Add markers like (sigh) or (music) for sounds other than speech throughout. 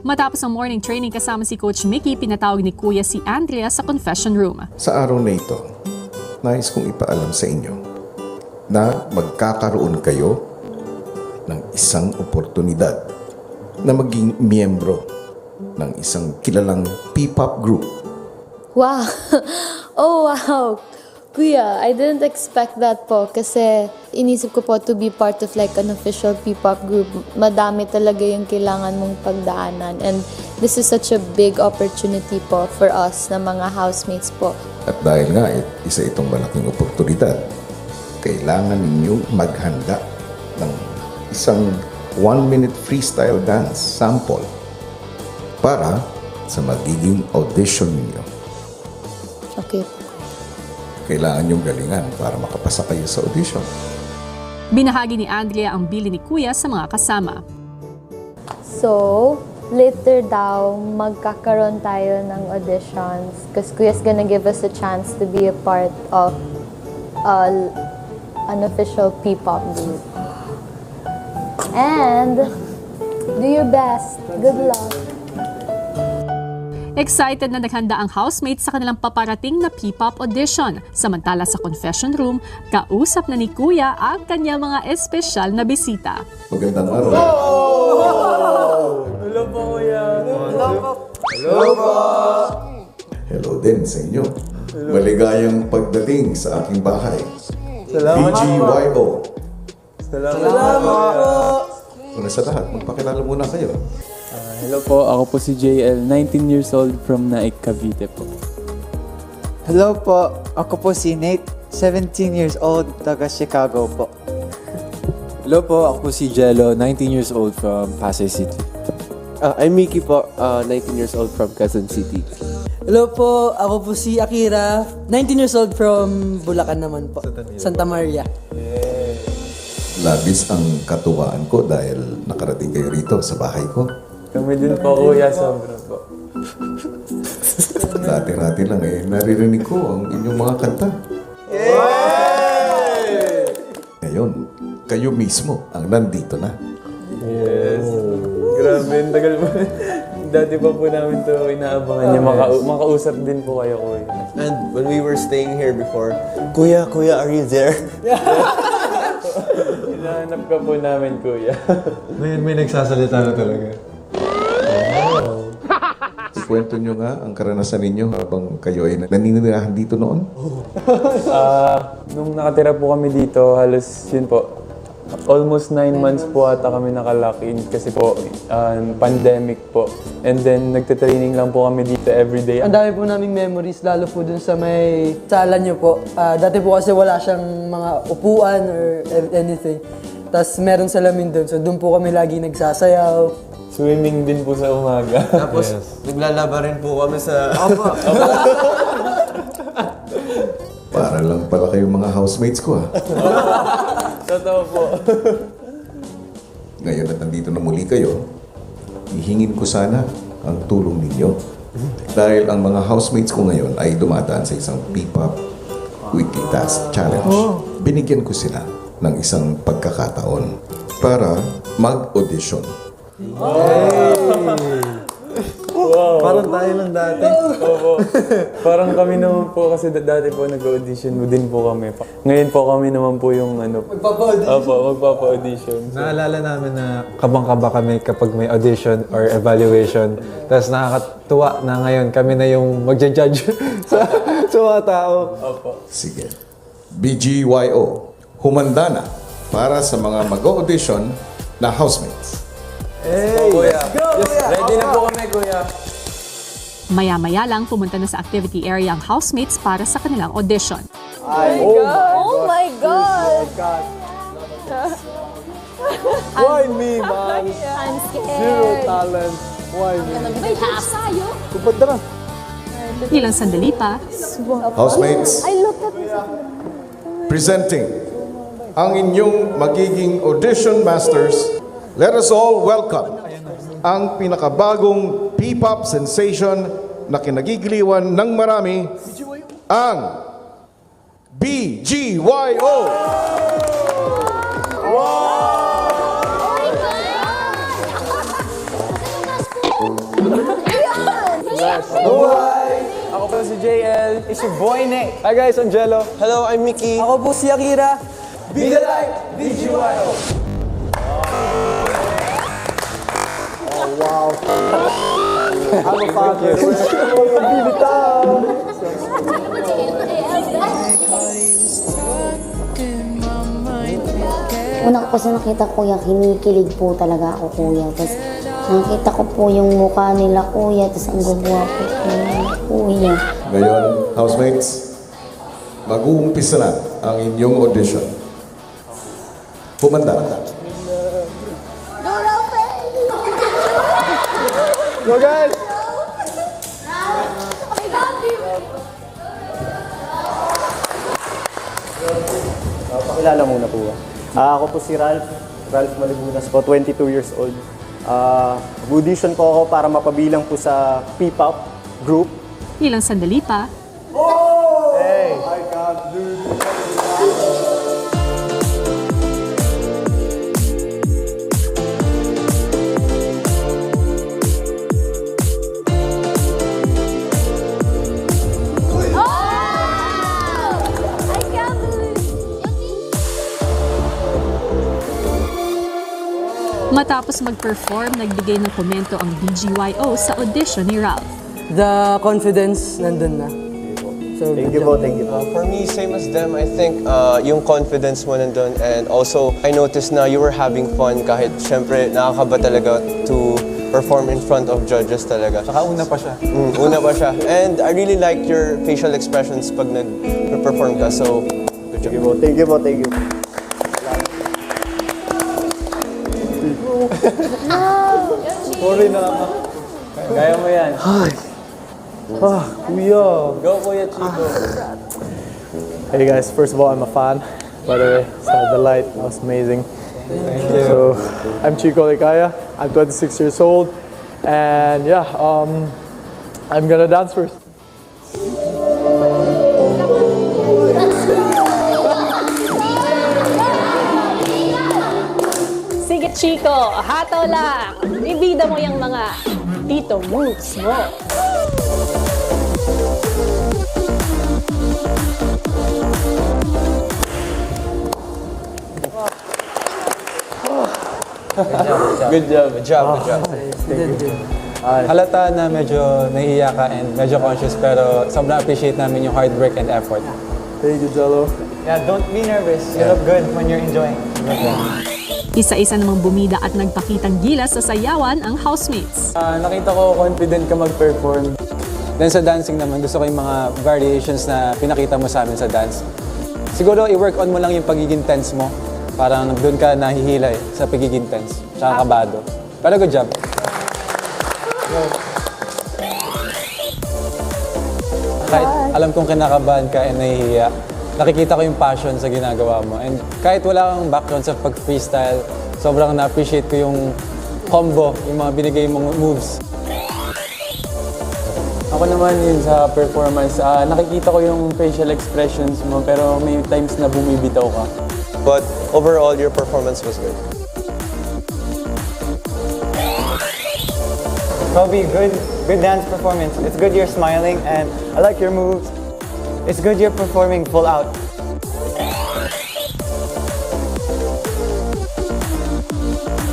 Matapos ang morning training kasama si Coach Mickey, pinatawag ni Kuya si Andrea sa confession room. Sa araw na ito, nais kong ipaalam sa inyo na magkakaroon kayo ng isang oportunidad na maging miyembro ng isang kilalang P-pop group. Wow! (laughs) Oh, wow! Kuya, I didn't expect that po kasi inisip ko po to be part of like an official P-pop group. Madami talaga yung kailangan mong pagdaanan and this is such a big opportunity po for us na mga housemates po. At dahil nga isa itong malaking oportunidad, kailangan ninyong maghanda ng isang one-minute freestyle dance sample para sa magiging audition ninyo. Okay. Kailangan nyong galingan para makapasa kayo sa audition. Binahagi ni Andrea ang bili ni Kuya sa mga kasama. So, later daw, magkakaroon tayo ng auditions because Kuya's gonna give us a chance to be a part of uh, an official P-pop group. And do your best. Good luck. Excited na naghanda ang housemates sa kanilang paparating na P-pop audition. Samantala sa confession room, kausap na ni Kuya ang kanya mga espesyal na bisita. Magandang araw. Hello po, kuya. Hello din sa inyo. Maligayang pagdating sa aking bahay. Salamat BGYO. Salamat, po. Una sa lahat, magpakilala muna kayo. Ah, hello po, ako po si JL, 19 years old from Naik, Cavite po. Hello po, ako po si Nate, 17 years old, taga Chicago po. Hello po, ako po si Jello, 19 years old from Pasay City. Ah, I'm Mickey po, uh, 19 years old from Quezon City. Hello po, ako po si Akira, 19 years old from Bulacan naman po. Santa Maria. Labis ang katuwaan ko dahil nakarating kayo rito sa bahay ko. Kami din po, kuya, sobra po. (laughs) Dati-rati lang eh, naririnig ko ang inyong mga kanta. Ngayon, kayo mismo ang nandito na. Yes. Grabe, ang tagal po. (laughs) Dati pa po namin to inaabangan niya. Maka- makausap din po kayo, kuya. And when we were staying here before, Kuya, Kuya, are you there? (laughs) Hinahanap ka po namin, kuya. Ngayon may nagsasalita na talaga. Kwento nyo nga ang karanasan ninyo habang kayo ay naninirahan dito noon. (laughs) Ah, nung nakatira po kami dito, halos yun po, almost nine months po ata kami nakalock in kasi po ah, pandemic po. And then nagte-training lang po kami dito everyday. Ang dami po naming memories, lalo po dun sa may sala nyo po. Ah, dati po kasi wala siyang mga upuan or anything. Tapos meron salamin dun, so dun po kami lagi nagsasayaw. Swimming din po sa umaga. Tapos, naglalaba rin po kami sa... (laughs) Para lang pala kayong mga housemates ko ha. Totoo po. Ngayon at nandito na muli kayo, hihingin ko sana ang tulong ninyo. Dahil ang mga housemates ko ngayon ay dumadaan sa isang P-Pop Weekly Task Challenge. Binigyan ko sila ng isang pagkakataon para mag-audition. Parang tayo lang dati. Opo. Parang kami naman po kasi da- dati po nag-audition din po kami. Ngayon po kami naman po yung ano. Magpapa-audition? Opo, magpapa-audition. Naalala namin na kabang-kaba kami kapag may audition or evaluation. Tapos nakakatuwa na ngayon kami na yung magja-judge (laughs) sa, sa mga tao. Sige. BGYO, humanda na para sa mga mag-audition na housemates. Kuya. Ready na po kami, kuya. Maya-maya lang pumunta na sa activity area ang housemates para sa kanilang audition. Oh my God! (laughs) Why me, man? I'm Zero scared. talent. Why me? Ilang sandali pa, Housemates, I looked at presenting ang inyong magiging audition masters, let us all welcome ang pinakabagong P-pop sensation na kinagigiliwan ng marami, ang BGYO! Ako po si JL. It's your boy, Nate. Hi guys, Angelo. Hello, I'm Mickey. Ako po si Akira. Be the light, BGYO. Una ko kasi nakita kuya, kinikilig po talaga ako kuya. Tapos nakita ko po yung mukha nila kuya, tapos ang gugwapo po kuya. Ngayon, housemates, mag-uumpisa na ang inyong audition. Humanda. Go guys! Pakilala muna po? Ah, ako po si Ralph, Ralph Malibunas po, 22 years old. Ah, audition po ako para mapabilang po sa P-pop group. Ilang sandali pa, matapos mag-perform, nagbigay ng komento ang BGYO sa audition ni Ralph. The confidence nandun na. So, Thank you po, thank you po. Uh, for me, same as them, I think uh, yung confidence mo nandun and also I noticed na you were having fun kahit syempre nakakaba talaga to perform in front of judges talaga. Saka una pa siya. Mm, una pa siya. And I really like your facial expressions pag nag-perform ka. So, good Thank you job. po, thank you po, thank you. Na lang. (laughs) Kaya mo yan. Ah, kuya. Go Kuya Chico. Hey guys, first of all, I'm a fan. By the way, Star the Light, that was amazing. Thank you. So, I'm Chico Likaya. I'm 26 years old. And yeah, um, I'm gonna dance first. Chico, hataw lang! Ibida mo yung mga tito moves mo. Good job. Good job, good job. Halata na medyo nahihiya ka and medyo conscious pero sobrang appreciate namin yung hard work and effort. Thank you, Jello. Yeah, don't be nervous. You look good when you're enjoying. Isa-isa namang bumida at nagpakitang gilas sa sayawan ang housemates. Ah, nakita ko confident ka mag-perform. Then sa dancing naman, gusto ko yung mga variations na pinakita mo sa amin sa dance. Siguro i-work on mo lang yung pagiging tense mo. Parang doon ka nahihila eh, sa pagiging tense. Tsaka kabado. Pero good job. Kahit alam kong kinakabahan ka and nahihiya, nakikita ko yung passion sa ginagawa mo. And kahit wala kang background sa pag-freestyle, sobrang na-appreciate ko yung combo, yung mga binigay mong moves. Ako naman yun sa performance, ah, nakikita ko yung facial expressions mo pero may times na bumibitaw ka. But overall, your performance was good. Kobe, good, good dance performance. It's good you're smiling, and I like your moves. It's good you're performing full out.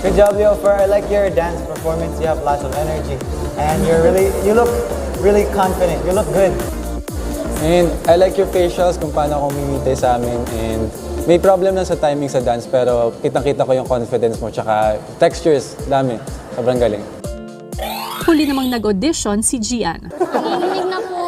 Good job, Leo. For I like your dance performance. You have lots of energy, and you're really, you look really confident. You look good. And I like your facials kung paano ako mimite sa amin. And may problem lang sa timing sa dance pero kitang-kita ko yung confidence mo tsaka textures, dami. Sobrang galing. Huli namang nag-audition si Gian. Nanginginig na po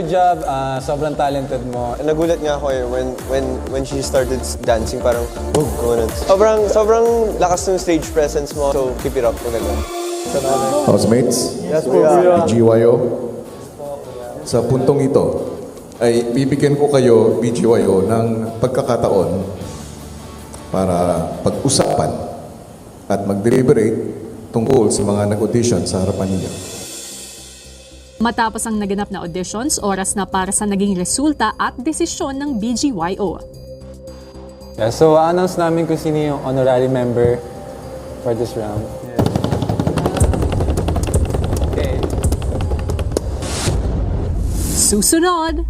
good job. Ah, sobrang talented mo. Nagulat nga ako eh when when when she started dancing parang boom ganun. Sobrang sobrang lakas ng stage presence mo. So keep it up maganda. Housemates, Yes, po, kuya. GYO, sa puntong ito, ay bibigyan ko kayo, BGYO, ng pagkakataon para pag-usapan at mag-deliberate tungkol sa mga nag-audition sa harapan ninyo. Matapos ang naganap na auditions, oras na para sa naging resulta at desisyon ng BGYO. Yeah, so, announce namin kung sino yung honorary member for this round. Okay. Susunod!